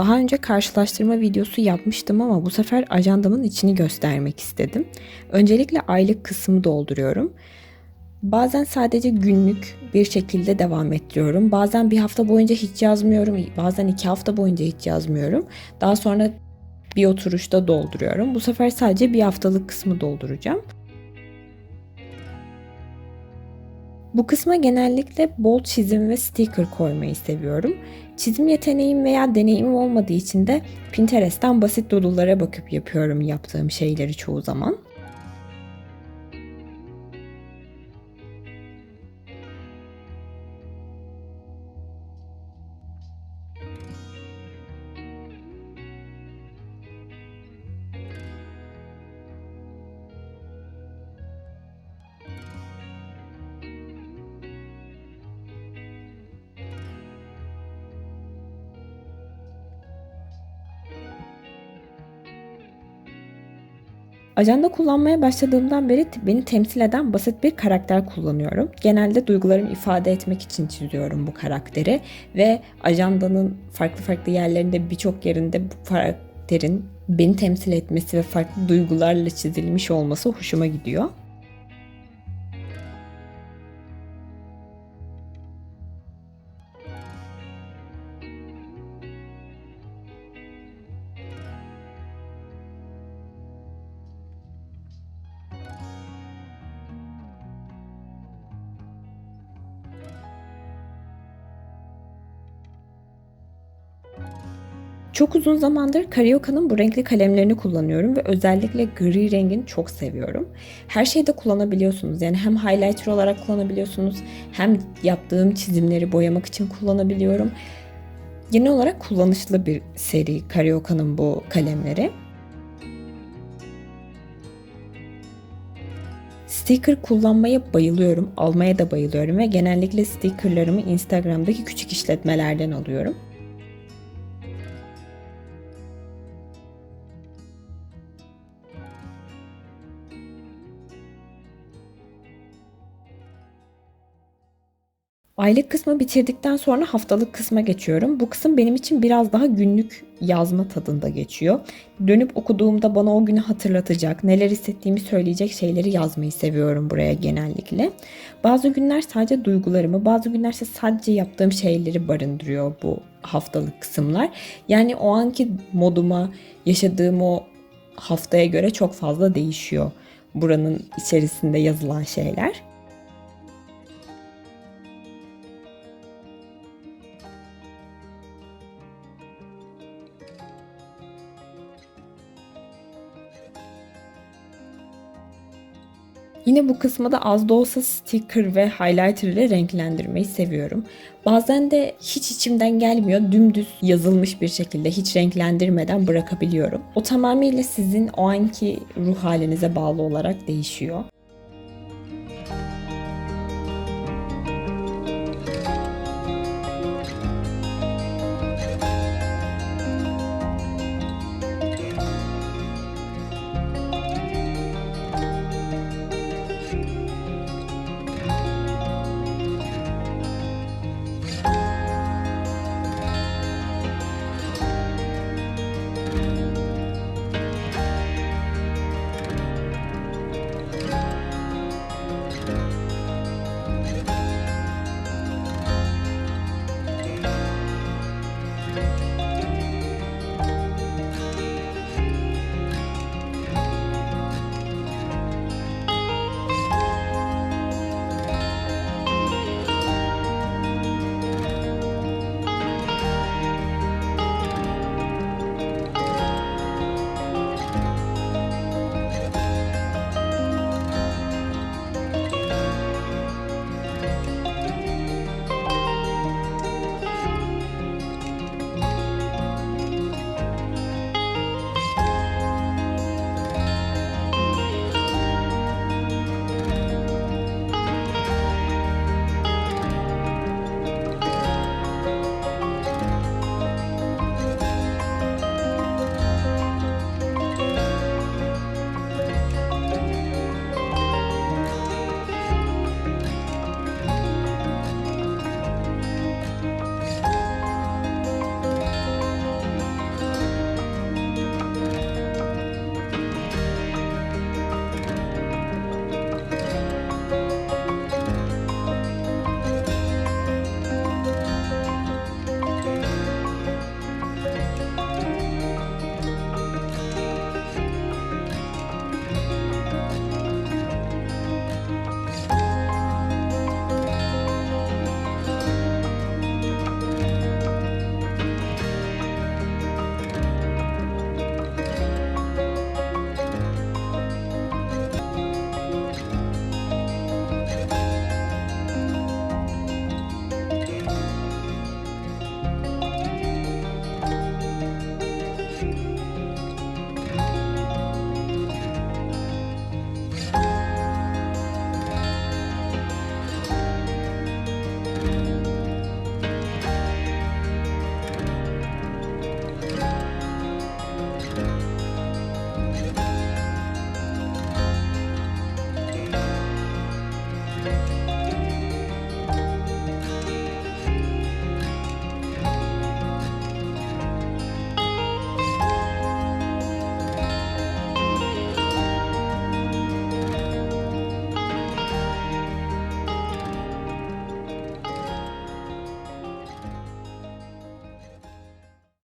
Daha önce karşılaştırma videosu yapmıştım ama bu sefer ajandamın içini göstermek istedim. Öncelikle aylık kısmı dolduruyorum. Bazen sadece günlük bir şekilde devam ettiriyorum. Bazen bir hafta boyunca hiç yazmıyorum. Bazen iki hafta boyunca hiç yazmıyorum. Daha sonra bir oturuşta dolduruyorum. Bu sefer sadece bir haftalık kısmı dolduracağım. Bu kısma genellikle bol çizim ve sticker koymayı seviyorum. Çizim yeteneğim veya deneyimim olmadığı için de Pinterest'ten basit doodle'lara bakıp yapıyorum yaptığım şeyleri çoğu zaman. Ajanda kullanmaya başladığımdan beri beni temsil eden basit bir karakter kullanıyorum. Genelde duygularımı ifade etmek için çiziyorum bu karakteri ve ajandanın farklı farklı yerlerinde birçok yerinde bu karakterin beni temsil etmesi ve farklı duygularla çizilmiş olması hoşuma gidiyor. Çok uzun zamandır Carioca'nın bu renkli kalemlerini kullanıyorum ve özellikle gri rengini çok seviyorum. Her şeyde kullanabiliyorsunuz. Yani hem highlighter olarak kullanabiliyorsunuz hem yaptığım çizimleri boyamak için kullanabiliyorum. Genel olarak kullanışlı bir seri Carioca'nın bu kalemleri. Sticker kullanmaya bayılıyorum, almaya da bayılıyorum ve genellikle stickerlarımı Instagram'daki küçük işletmelerden alıyorum. Aylık kısmı bitirdikten sonra haftalık kısma geçiyorum. Bu kısım benim için biraz daha günlük yazma tadında geçiyor. Dönüp okuduğumda bana o günü hatırlatacak, neler hissettiğimi söyleyecek şeyleri yazmayı seviyorum buraya genellikle. Bazı günler sadece duygularımı, bazı günler ise sadece yaptığım şeyleri barındırıyor bu haftalık kısımlar. Yani o anki moduma, yaşadığım o haftaya göre çok fazla değişiyor buranın içerisinde yazılan şeyler. Yine bu kısmı da az da olsa sticker ve highlighter ile renklendirmeyi seviyorum. Bazen de hiç içimden gelmiyor. Dümdüz yazılmış bir şekilde hiç renklendirmeden bırakabiliyorum. O tamamıyla sizin o anki ruh halinize bağlı olarak değişiyor.